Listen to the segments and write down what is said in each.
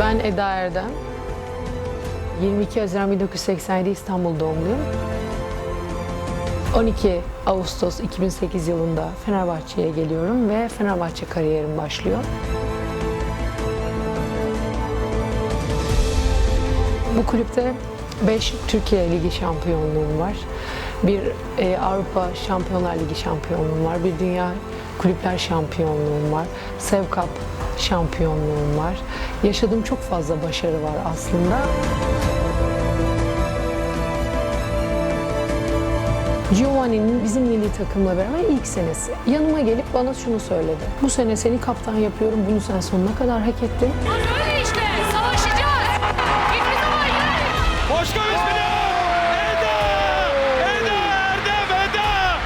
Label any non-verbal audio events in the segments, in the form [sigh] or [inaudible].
Ben Eda Erdem. 22 Haziran 1987 İstanbul doğumluyum. 12 Ağustos 2008 yılında Fenerbahçe'ye geliyorum ve Fenerbahçe kariyerim başlıyor. Bu kulüpte 5 Türkiye Ligi şampiyonluğum var. Bir e, Avrupa Şampiyonlar Ligi şampiyonluğum var. Bir Dünya Kulüpler şampiyonluğum var. Sev Cup şampiyonluğum var. Yaşadığım çok fazla başarı var aslında. Giovanni'nin bizim milli takımla beraber ilk senesi. Yanıma gelip bana şunu söyledi. Bu sene seni kaptan yapıyorum. Bunu sen sonuna kadar hak ettin. Öyle işte savaşacağız. Hiçbir zaman. Başka ismini Eda! Eda Erdem Eda!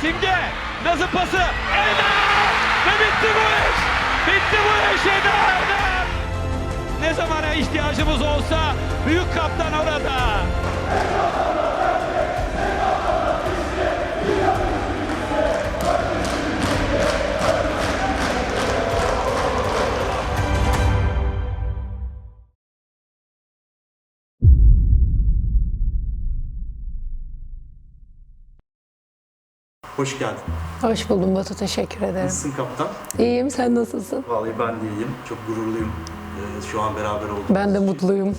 Simge nasıl pası? Eda! Ve bitti bu iş! Bitti bu iş Eda Erdem! Ne zamana ihtiyacımız olsa büyük kaptan orada. Hoş geldin. Hoş buldum Batu. Teşekkür ederim. Nasılsın kaptan? İyiyim. Sen nasılsın? Vallahi ben de iyiyim. Çok gururluyum ee, şu an beraber olduğumuz Ben de mutluyum.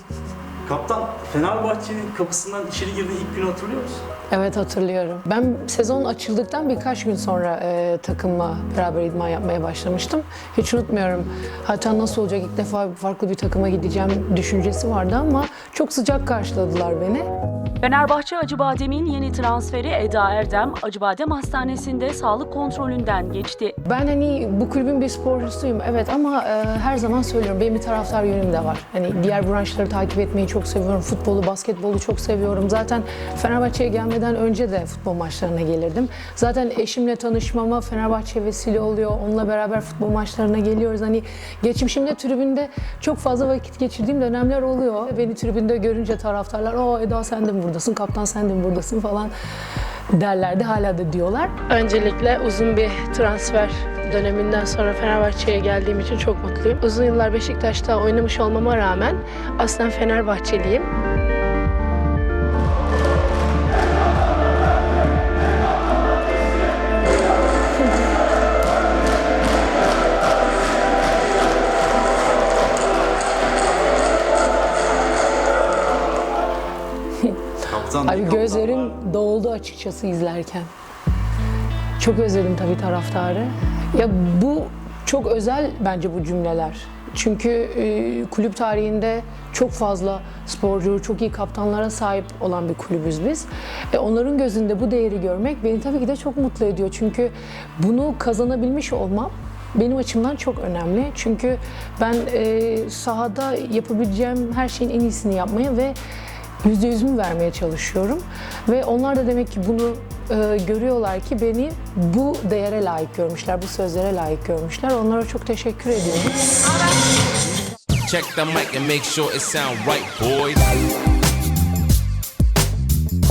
Kaptan, Fenerbahçe'nin kapısından içeri girdiği ilk günü hatırlıyor musun? Evet hatırlıyorum. Ben sezon açıldıktan birkaç gün sonra e, takımla beraber idman yapmaya başlamıştım. Hiç unutmuyorum. Hatta nasıl olacak ilk defa farklı bir takıma gideceğim düşüncesi vardı ama çok sıcak karşıladılar beni. Fenerbahçe Acıbadem'in yeni transferi Eda Erdem, Acıbadem Hastanesi'nde sağlık kontrolünden geçti. Ben hani bu kulübün bir sporcusuyum evet ama e, her zaman söylüyorum benim bir taraftar yönüm de var. Hani diğer branşları takip etmeyi çok seviyorum. Futbolu, basketbolu çok seviyorum. Zaten Fenerbahçe'ye gelmeden önce de futbol maçlarına gelirdim. Zaten eşimle tanışmama Fenerbahçe vesile oluyor. Onunla beraber futbol maçlarına geliyoruz. Hani geçmişimde tribünde çok fazla vakit geçirdiğim dönemler oluyor. Beni tribünde görünce taraftarlar o Eda sen de mi buradasın, kaptan sen de mi buradasın falan derlerdi. Hala da diyorlar. Öncelikle uzun bir transfer döneminden sonra Fenerbahçe'ye geldiğim için çok mutluyum. Uzun yıllar Beşiktaş'ta oynamış olmama rağmen aslen Fenerbahçeliyim. Kaptan Abi gözlerim doldu açıkçası izlerken. Çok özledim tabii taraftarı. Ya bu çok özel bence bu cümleler. Çünkü e, kulüp tarihinde çok fazla sporcu, çok iyi kaptanlara sahip olan bir kulübüz biz. E, onların gözünde bu değeri görmek beni tabii ki de çok mutlu ediyor. Çünkü bunu kazanabilmiş olmam benim açımdan çok önemli. Çünkü ben e, sahada yapabileceğim her şeyin en iyisini yapmaya ve yüzde yüzümü vermeye çalışıyorum. Ve onlar da demek ki bunu e, görüyorlar ki beni bu değere layık görmüşler, bu sözlere layık görmüşler. Onlara çok teşekkür ediyorum. Check the mic and make sure it sound right, boys.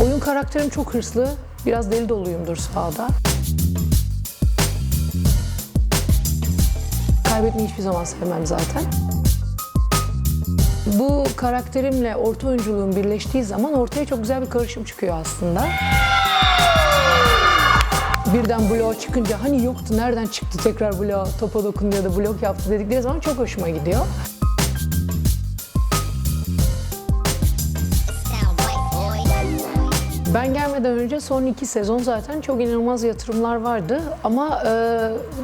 Oyun karakterim çok hırslı, biraz deli doluyumdur sahada. Kaybetmeyi hiçbir zaman sevmem zaten. Bu karakterimle orta oyunculuğum birleştiği zaman ortaya çok güzel bir karışım çıkıyor aslında. Birden bloğa çıkınca hani yoktu nereden çıktı tekrar bloğa topa dokundu ya da blok yaptı dedikleri zaman çok hoşuma gidiyor. Ben gelmeden önce son iki sezon zaten çok inanılmaz yatırımlar vardı ama e,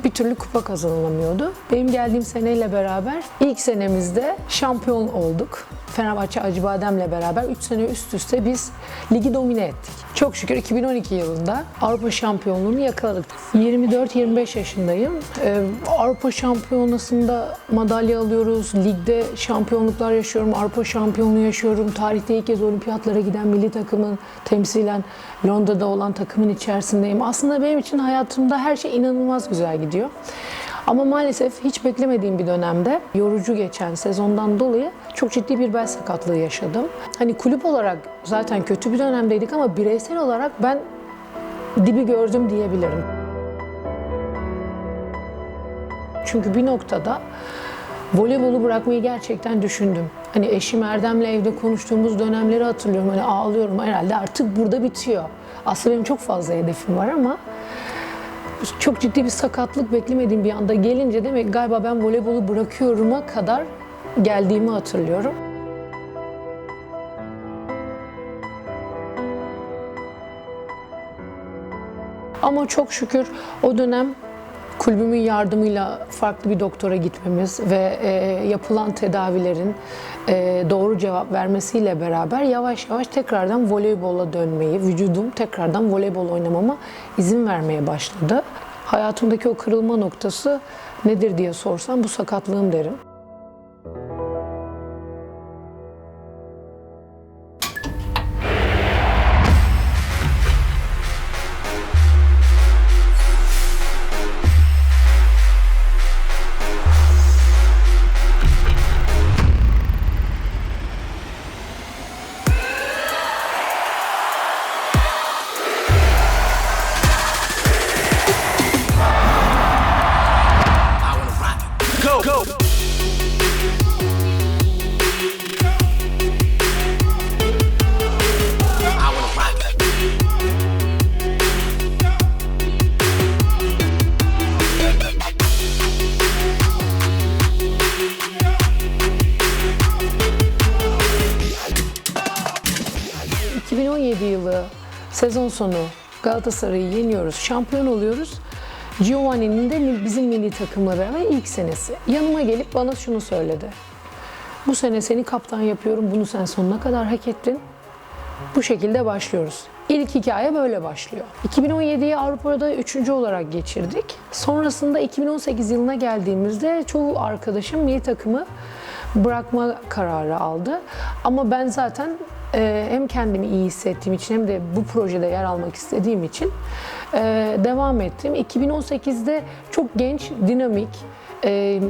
bir türlü kupa kazanılamıyordu. Benim geldiğim seneyle beraber ilk senemizde şampiyon olduk. Fenerbahçe Acıbadem'le beraber 3 sene üst üste biz ligi domine ettik. Çok şükür 2012 yılında Avrupa şampiyonluğunu yakaladık. 24-25 yaşındayım. Ee, Avrupa şampiyonasında madalya alıyoruz. Ligde şampiyonluklar yaşıyorum. Avrupa şampiyonluğu yaşıyorum. Tarihte ilk kez olimpiyatlara giden milli takımın temsilen Londra'da olan takımın içerisindeyim. Aslında benim için hayatımda her şey inanılmaz güzel gidiyor. Ama maalesef hiç beklemediğim bir dönemde yorucu geçen sezondan dolayı çok ciddi bir bel sakatlığı yaşadım. Hani kulüp olarak zaten kötü bir dönemdeydik ama bireysel olarak ben dibi gördüm diyebilirim. Çünkü bir noktada voleybolu bırakmayı gerçekten düşündüm. Hani eşim Erdem'le evde konuştuğumuz dönemleri hatırlıyorum. Hani ağlıyorum herhalde artık burada bitiyor. Aslında benim çok fazla hedefim var ama çok ciddi bir sakatlık beklemediğim bir anda gelince demek galiba ben voleybolu bırakıyorum'a kadar geldiğimi hatırlıyorum. Ama çok şükür o dönem kulübümün yardımıyla farklı bir doktora gitmemiz ve e, yapılan tedavilerin e, doğru cevap vermesiyle beraber yavaş yavaş tekrardan voleybola dönmeyi, vücudum tekrardan voleybol oynamama izin vermeye başladı. Hayatımdaki o kırılma noktası nedir diye sorsam bu sakatlığım derim. Sonu Galatasaray'ı yeniyoruz, şampiyon oluyoruz. Giovanni'nin de bizim milli takımla beraber ilk senesi. Yanıma gelip bana şunu söyledi. Bu sene seni kaptan yapıyorum, bunu sen sonuna kadar hak ettin. Bu şekilde başlıyoruz. İlk hikaye böyle başlıyor. 2017'yi Avrupa'da üçüncü olarak geçirdik. Sonrasında 2018 yılına geldiğimizde çoğu arkadaşım milli takımı bırakma kararı aldı. Ama ben zaten hem kendimi iyi hissettiğim için hem de bu projede yer almak istediğim için e, devam ettim. 2018'de çok genç, dinamik, e,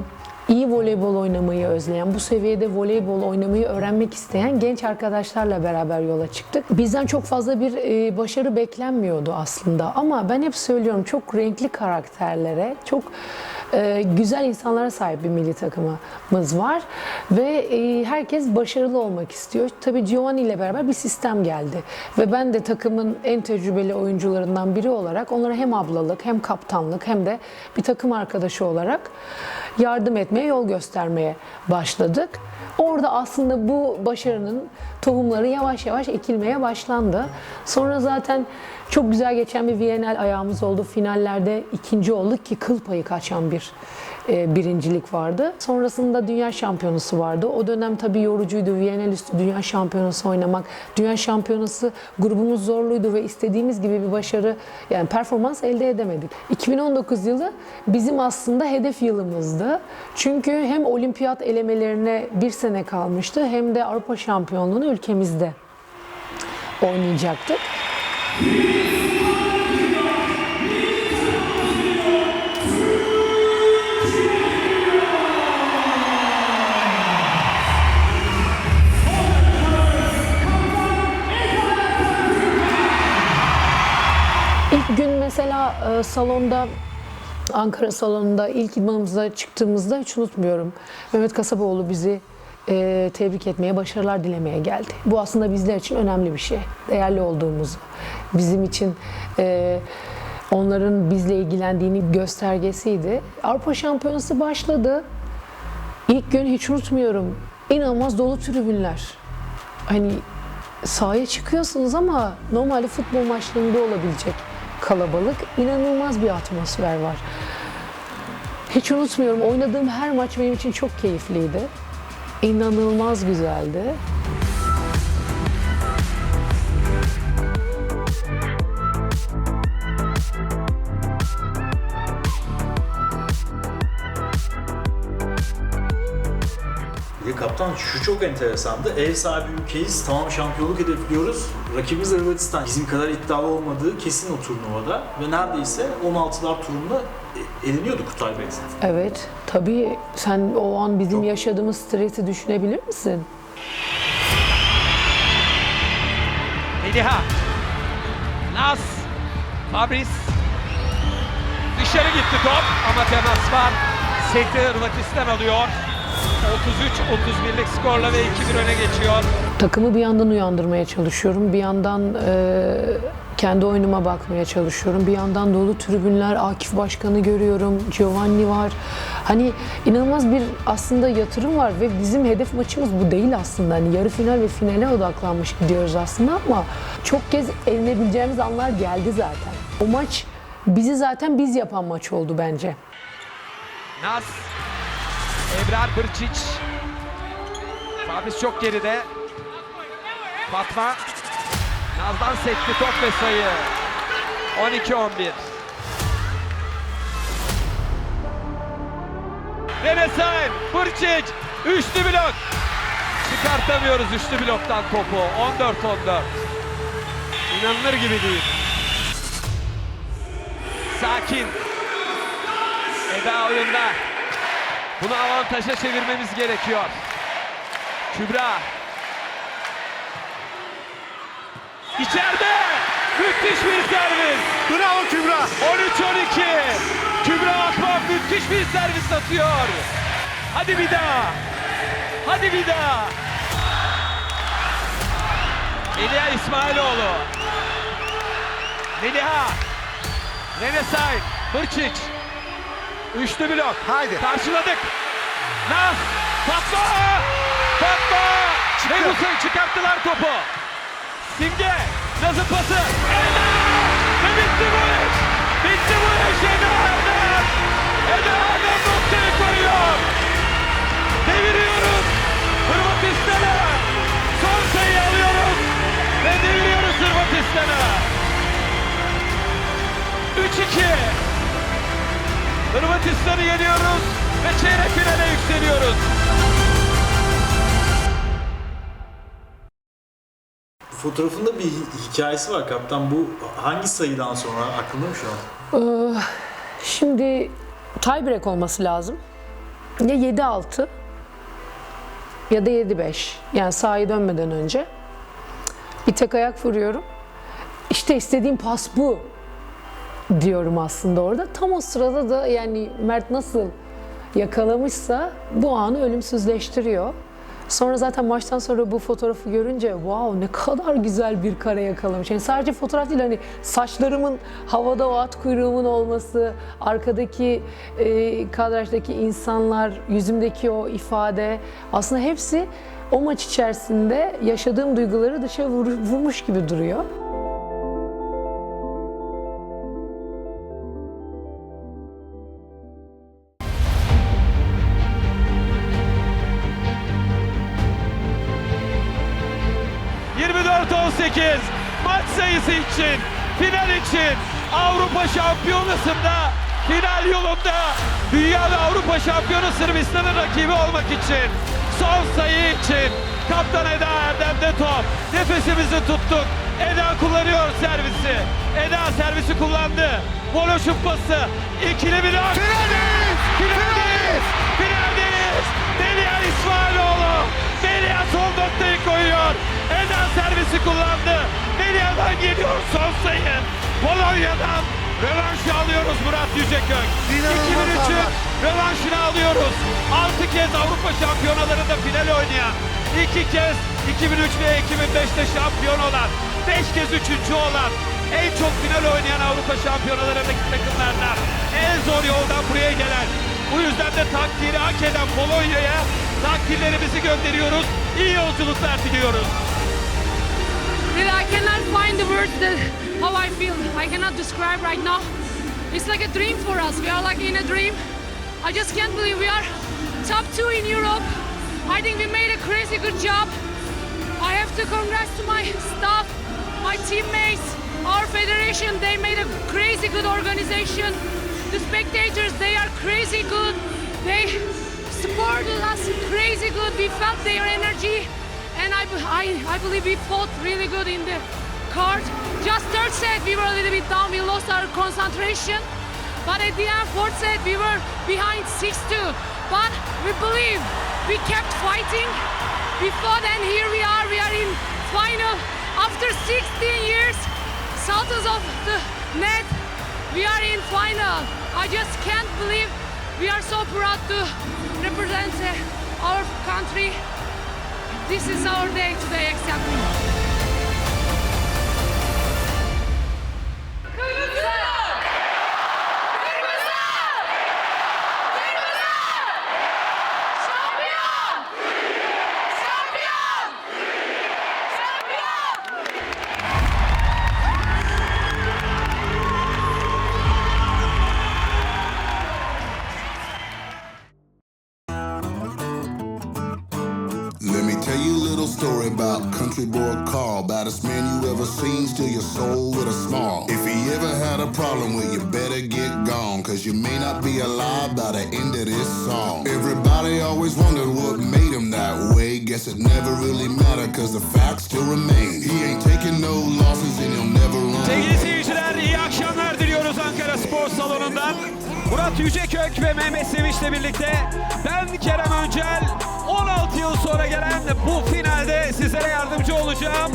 iyi voleybol oynamayı özleyen, bu seviyede voleybol oynamayı öğrenmek isteyen genç arkadaşlarla beraber yola çıktık. Bizden çok fazla bir e, başarı beklenmiyordu aslında ama ben hep söylüyorum çok renkli karakterlere, çok e, güzel insanlara sahip bir milli takımımız var ve e, herkes başarılı olmak istiyor. Tabii Giovanni ile beraber bir sistem geldi ve ben de takımın en tecrübeli oyuncularından biri olarak onlara hem ablalık hem kaptanlık hem de bir takım arkadaşı olarak yardım etmeye, yol göstermeye başladık. Orada aslında bu başarının tohumları yavaş yavaş ekilmeye başlandı. Sonra zaten çok güzel geçen bir VNL ayağımız oldu. Finallerde ikinci olduk ki kıl payı kaçan bir e, birincilik vardı. Sonrasında dünya şampiyonası vardı. O dönem tabii yorucuydu. VNL üstü dünya şampiyonası oynamak. Dünya şampiyonası grubumuz zorluydu ve istediğimiz gibi bir başarı yani performans elde edemedik. 2019 yılı bizim aslında hedef yılımızdı. Çünkü hem olimpiyat elemelerine bir sene kalmıştı hem de Avrupa şampiyonluğunu ülkemizde oynayacaktık. Salonda Ankara salonunda ilk idmanımıza çıktığımızda hiç unutmuyorum. Mehmet Kasaboğlu bizi e, tebrik etmeye, başarılar dilemeye geldi. Bu aslında bizler için önemli bir şey. Değerli olduğumuzu, bizim için e, onların bizle ilgilendiğini göstergesiydi. Avrupa Şampiyonası başladı. İlk gün hiç unutmuyorum. İnanılmaz dolu tribünler. Hani sahaya çıkıyorsunuz ama normalde futbol maçlarında olabilecek kalabalık, inanılmaz bir atmosfer var. Hiç unutmuyorum, oynadığım her maç benim için çok keyifliydi. İnanılmaz güzeldi. Kaptan şu çok enteresandı. Ev sahibi ülkeyiz. Tamam şampiyonluk hedefliyoruz. Rakibimiz Hırvatistan. Bizim kadar iddialı olmadığı kesin o turnuvada. Ve neredeyse 16'lar turunda e, eleniyordu Kutay Bey. Evet, tabii sen o an bizim yaşadığımız stresi düşünebilir misin? Meliha. Nas. Fabris. Dışarı gitti top ama temas var. Seti Hırvatistan alıyor. 33-31'lik skorla ve 2-1 öne geçiyor. Takımı bir yandan uyandırmaya çalışıyorum. Bir yandan e, kendi oyunuma bakmaya çalışıyorum. Bir yandan dolu tribünler, Akif Başkan'ı görüyorum, Giovanni var. Hani inanılmaz bir aslında yatırım var ve bizim hedef maçımız bu değil aslında. Hani yarı final ve finale odaklanmış gidiyoruz aslında ama çok kez elinebileceğimiz anlar geldi zaten. O maç bizi zaten biz yapan maç oldu bence. Naz. Ebrar Bırçiç. Fabrice çok geride. Fatma. Naz'dan sekti top ve sayı. 12-11. Renesan, Bırçiç, üçlü blok. Çıkartamıyoruz üçlü bloktan topu. 14-14. İnanılır gibi değil. Sakin. Eda oyunda. Bunu avantaja çevirmemiz gerekiyor. Kübra. İçeride. Müthiş bir servis. Bravo Kübra. 13-12. Kübra Akman müthiş bir servis atıyor. Hadi bir daha. Hadi bir daha. Melia İsmailoğlu. Melia. Renesay. Hırçiç. Üçlü blok. Haydi. Karşıladık. Naz. Fatma. Fatma. Sayı çıkarttılar topu. Simge. Naz'ın pası. Eda. Ve bitti bu iş. Bitti bu iş Eda Erdem. Eda Erdem noktayı koyuyor. Deviriyoruz. Hırvatistan'a. Son sayı alıyoruz. Ve deviriyoruz Hırvatistan'a. Hırvatistan'ı yeniyoruz ve çeyrek finale yükseliyoruz. Fotoğrafında bir hi- hikayesi var kaptan. Bu hangi sayıdan sonra aklında mı şu an? Şimdi tiebreak olması lazım. Ya 7-6 ya da 7-5. Yani sahaya dönmeden önce. Bir tek ayak vuruyorum. İşte istediğim pas bu diyorum aslında orada. Tam o sırada da yani Mert nasıl yakalamışsa bu anı ölümsüzleştiriyor. Sonra zaten maçtan sonra bu fotoğrafı görünce wow ne kadar güzel bir kare yakalamış. Yani sadece fotoğraf değil hani saçlarımın havada o at kuyruğumun olması, arkadaki e, kadrajdaki insanlar, yüzümdeki o ifade aslında hepsi o maç içerisinde yaşadığım duyguları dışa vur- vurmuş gibi duruyor. İçin, final için, Avrupa Şampiyonası'nda, final yolunda, Dünya ve Avrupa Şampiyonu Sırbistan'ın rakibi olmak için, son sayı için, Kaptan Eda Erdem'de top, nefesimizi tuttuk, Eda kullanıyor servisi, Eda servisi kullandı, Voloş'un pası, ikili blok, Finaldeyiz! Finaldeyiz! Finaldeyiz! Melia İsmailoğlu! Melia son noktayı koyuyor. Eda servisi kullandı. Melia'dan geliyor son sayı. Polonya'dan rövanşı alıyoruz Murat Yücekök. İnanılmaz 2003'ün haber. rövanşını alıyoruz. 6 kez Avrupa şampiyonalarında final oynayan, 2 kez 2003 ve 2005'te şampiyon olan, 5 kez üçüncü olan, en çok final oynayan Avrupa şampiyonalarındaki takımlardan en zor yoldan buraya gelen, bu yüzden de takdiri hak eden Polonya'ya takdirlerimizi gönderiyoruz. İyi yolculuklar diliyoruz. I cannot find the words that how I feel. I cannot describe right now. It's like a dream for us. We are like in a dream. I just can't believe we are top two in Europe. I think we made a crazy good job. I have to congrats to my staff, my teammates, our federation. They made a crazy good organization. The spectators, they are crazy good. They supported us crazy good. We felt their energy. And I, I, I believe we fought really good in the court. Just third set, we were a little bit down. We lost our concentration. But at the end, fourth set, we were behind 6-2. But we believe we kept fighting. We fought, and here we are. We are in final after 16 years. South of the net, we are in final. I just can't believe we are so proud to represent uh, our country. This is our day today exactly. Your soul with a smile. If he ever had a problem with you, better get gone, cause you may not be alive by the end of this song. Everybody always wondered what made him that way. Guess it never really mattered, cause the facts still remain. He ain't taking no losses and he'll never run. Akşamlar diliyoruz Ankara Spor Salonu'ndan. Murat Yücekök ve Mehmet Sevinç'le birlikte ben Kerem Öncel 16 yıl sonra gelen bu finalde sizlere yardımcı olacağım.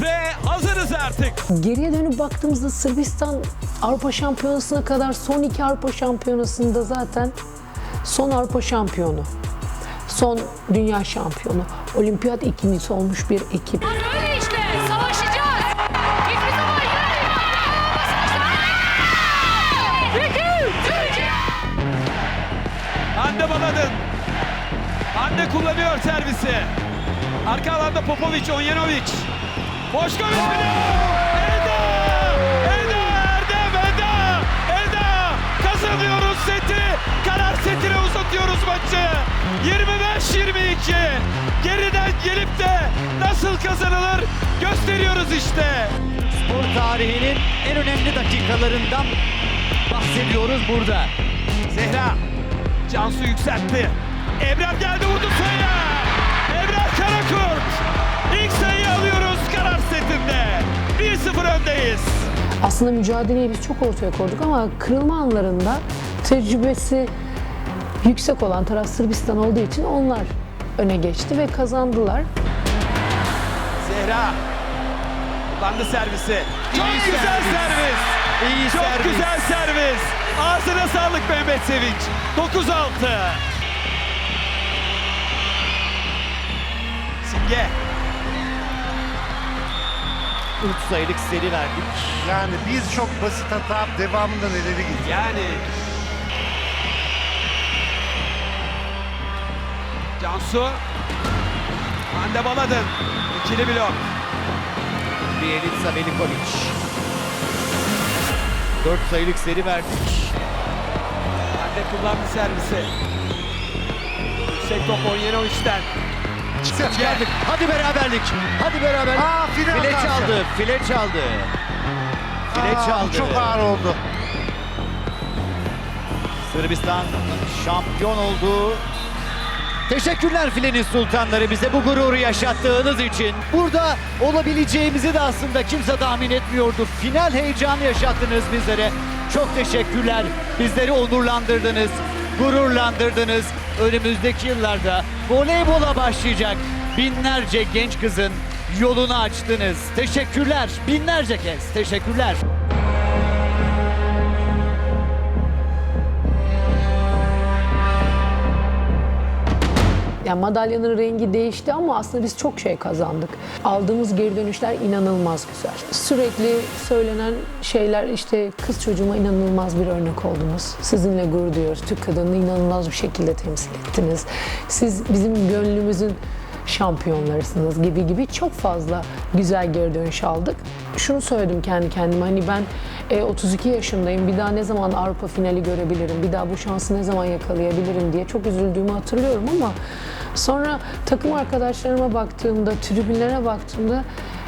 Ve hazırız artık. Geriye dönüp baktığımızda Sırbistan Avrupa Şampiyonası'na kadar son iki Avrupa Şampiyonası'nda zaten son Avrupa şampiyonu, son dünya şampiyonu, olimpiyat ikincisi olmuş bir ekip. Öyle işte savaşacağız. Hiçbir zaman! Hande Baladın. Hande kullanıyor servisi. Arka alanda Popovic, Onjanovic. Boşkovic Eda! Eda Erdem Eda! Eda! Kazanıyoruz seti. Karar setine uzatıyoruz maçı. 25-22. Geriden gelip de nasıl kazanılır gösteriyoruz işte. spor tarihinin en önemli dakikalarından bahsediyoruz burada. Zehra. Cansu yükseltti. Ebrar geldi vurdu sayı. Ebrar Karakurt. İlk sayıyı alıyoruz karar setinde. 1-0 öndeyiz. Aslında mücadeleyi biz çok ortaya koyduk ama kırılma anlarında tecrübesi yüksek olan taraf Sırbistan olduğu için onlar öne geçti ve kazandılar. Zehra. Kullandı servisi. Çok İyi güzel servis. servis. İyi Çok servis. güzel servis. Ağzına sağlık Mehmet Sevinç. 9-6. Simge. 3 sayılık seri verdik. Yani biz çok basit hata devamında neleri gidiyor. Yani Cansu Hande Baladın ikili blok Bielitsa Velikovic. 4 sayılık seri verdik. Hande kullandı servisi Yüksek top Onyenovic'den Geldik. Hadi beraberlik. Hadi beraberlik. Aa, file file çaldı. File çaldı. File Aa, çaldı. çok ağır oldu. Sırbistan şampiyon oldu. Teşekkürler filenin sultanları bize bu gururu yaşattığınız için. Burada olabileceğimizi de aslında kimse tahmin etmiyordu. Final heyecanı yaşattınız bizlere. Çok teşekkürler. Bizleri onurlandırdınız, gururlandırdınız. Önümüzdeki yıllarda voleybola başlayacak binlerce genç kızın yolunu açtınız. Teşekkürler. Binlerce kez teşekkürler. Yani madalyanın rengi değişti ama aslında biz çok şey kazandık. Aldığımız geri dönüşler inanılmaz güzel. Sürekli söylenen şeyler işte kız çocuğuma inanılmaz bir örnek oldunuz. Sizinle gurur duyuyoruz. Türk kadınını inanılmaz bir şekilde temsil ettiniz. Siz bizim gönlümüzün şampiyonlarısınız gibi gibi çok fazla güzel geri dönüş aldık. Şunu söyledim kendi kendime hani ben e, 32 yaşındayım bir daha ne zaman Avrupa finali görebilirim, bir daha bu şansı ne zaman yakalayabilirim diye çok üzüldüğümü hatırlıyorum ama sonra takım arkadaşlarıma baktığımda, tribünlere baktığımda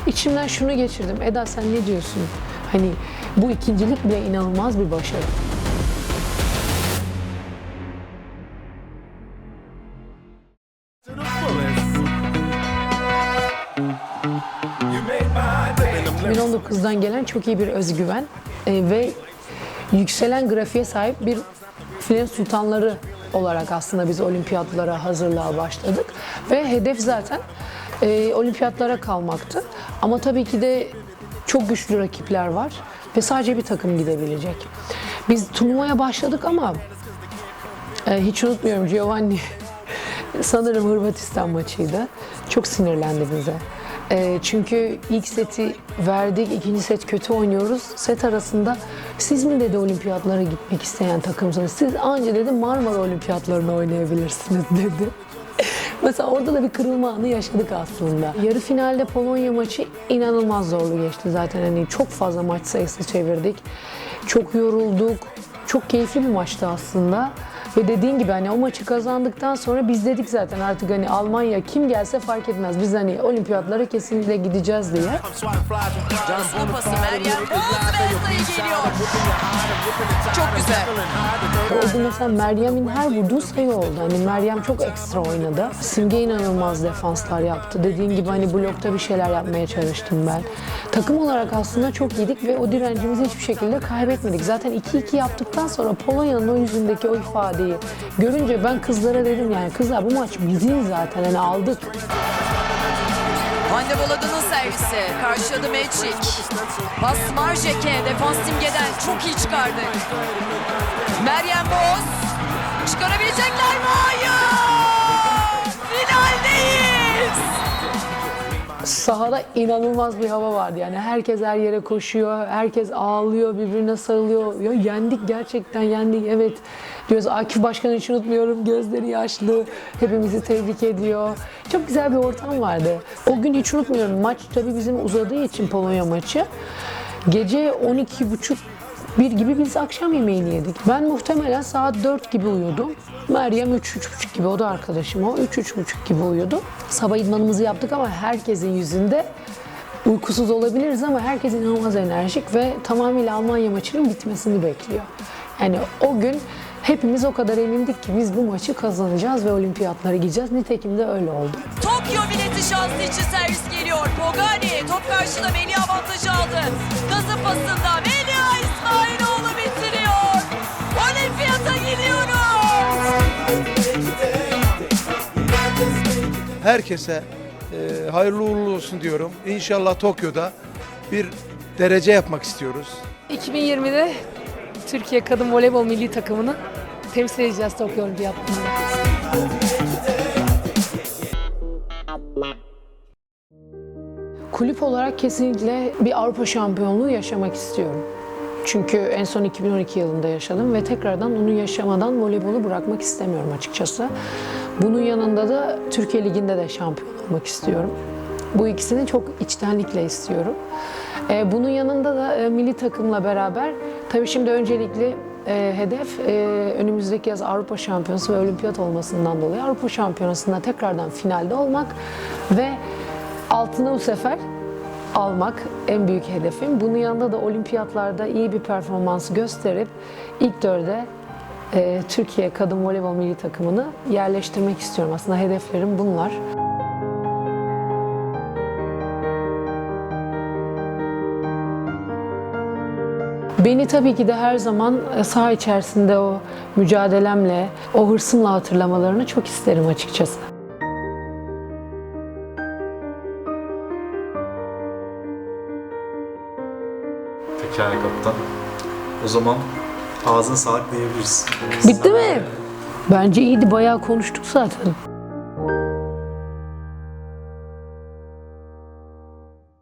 içimden şunu geçirdim. Eda sen ne diyorsun? Hani bu ikincilik bile inanılmaz bir başarı. ...2019'dan gelen çok iyi bir özgüven e, ve yükselen grafiğe sahip bir filin sultanları olarak aslında biz olimpiyatlara hazırlığa başladık. Ve hedef zaten e, olimpiyatlara kalmaktı. Ama tabii ki de çok güçlü rakipler var ve sadece bir takım gidebilecek. Biz turnuvaya başladık ama e, hiç unutmuyorum Giovanni [laughs] Sanırım Hırvatistan maçıydı. Çok sinirlendi bize. Ee, çünkü ilk seti verdik, ikinci set kötü oynuyoruz. Set arasında siz mi dedi olimpiyatlara gitmek isteyen takımsınız? Siz anca dedi Marmara olimpiyatlarına oynayabilirsiniz dedi. [laughs] Mesela orada da bir kırılma anı yaşadık aslında. Yarı finalde Polonya maçı inanılmaz zorlu geçti zaten. Hani çok fazla maç sayısı çevirdik. Çok yorulduk. Çok keyifli bir maçtı aslında. Ve dediğin gibi hani o maçı kazandıktan sonra biz dedik zaten artık hani Almanya kim gelse fark etmez. Biz hani olimpiyatlara kesinlikle gideceğiz diye. Hızlı pası Meryem Boz ve sayı geliyor. Çok güzel. O gün mesela Meryem'in her vurduğu sayı oldu. Hani Meryem çok ekstra oynadı. Simge inanılmaz defanslar yaptı. Dediğim gibi hani blokta bir şeyler yapmaya çalıştım ben. Takım olarak aslında çok iyiydik ve o direncimizi hiçbir şekilde kaybetmedik. Zaten 2-2 yaptıktan sonra Polonya'nın o yüzündeki o ifadeyi görünce ben kızlara dedim yani kızlar bu maç bizim zaten hani aldık. Hande Boladı'nın servisi. Karşıladı Meçik. Pas Marjek'e. Defans simgeden çok iyi çıkardı. Meryem Boz. Çıkarabilecekler mi? Hayır! Finaldeyiz! Sahada inanılmaz bir hava vardı. Yani herkes her yere koşuyor, herkes ağlıyor, birbirine sarılıyor. Ya yendik gerçekten yendik. Evet diyoruz Akif Başkan'ı hiç unutmuyorum. Gözleri yaşlı. Hepimizi tebrik ediyor. Çok güzel bir ortam vardı. O gün hiç unutmuyorum. Maç tabii bizim uzadığı için Polonya maçı. Gece 12.30 bir gibi biz akşam yemeğini yedik. Ben muhtemelen saat 4 gibi uyudum. Meryem 3-3.30 gibi, o da arkadaşım o. 3-3.30 gibi uyudu. Sabah idmanımızı yaptık ama herkesin yüzünde uykusuz olabiliriz ama herkes inanılmaz enerjik ve tamamıyla Almanya maçının bitmesini bekliyor. Yani o gün hepimiz o kadar emindik ki biz bu maçı kazanacağız ve olimpiyatlara gideceğiz. Nitekim de öyle oldu. Tokyo bileti şansı için servis geliyor. Pogani top karşıda Melih avantajı aldı. Gazı pasında Melih İsmailoğlu bitiriyor. Olimpiyata gidiyoruz. herkese e, hayırlı uğurlu olsun diyorum. İnşallah Tokyo'da bir derece yapmak istiyoruz. 2020'de Türkiye Kadın Voleybol Milli Takımını temsil edeceğiz Tokyo Olimpiyatlarında. Kulüp olarak kesinlikle bir Avrupa şampiyonluğu yaşamak istiyorum. Çünkü en son 2012 yılında yaşadım ve tekrardan onu yaşamadan voleybolu bırakmak istemiyorum açıkçası. Bunun yanında da Türkiye Ligi'nde de şampiyon olmak istiyorum. Bu ikisini çok içtenlikle istiyorum. Ee, bunun yanında da e, milli takımla beraber tabii şimdi öncelikli e, hedef e, önümüzdeki yaz Avrupa Şampiyonası ve Olimpiyat olmasından dolayı Avrupa Şampiyonası'nda tekrardan finalde olmak ve altını bu sefer almak en büyük hedefim. Bunun yanında da olimpiyatlarda iyi bir performans gösterip ilk dörde e, Türkiye Kadın Voleybol Milli Takımını yerleştirmek istiyorum. Aslında hedeflerim bunlar. Beni tabii ki de her zaman e, saha içerisinde o mücadelemle, o hırsımla hatırlamalarını çok isterim açıkçası. Pekala kaptan. O zaman ağzına sağlık diyebiliriz. Bitti mi? Bence iyiydi, bayağı konuştuk zaten.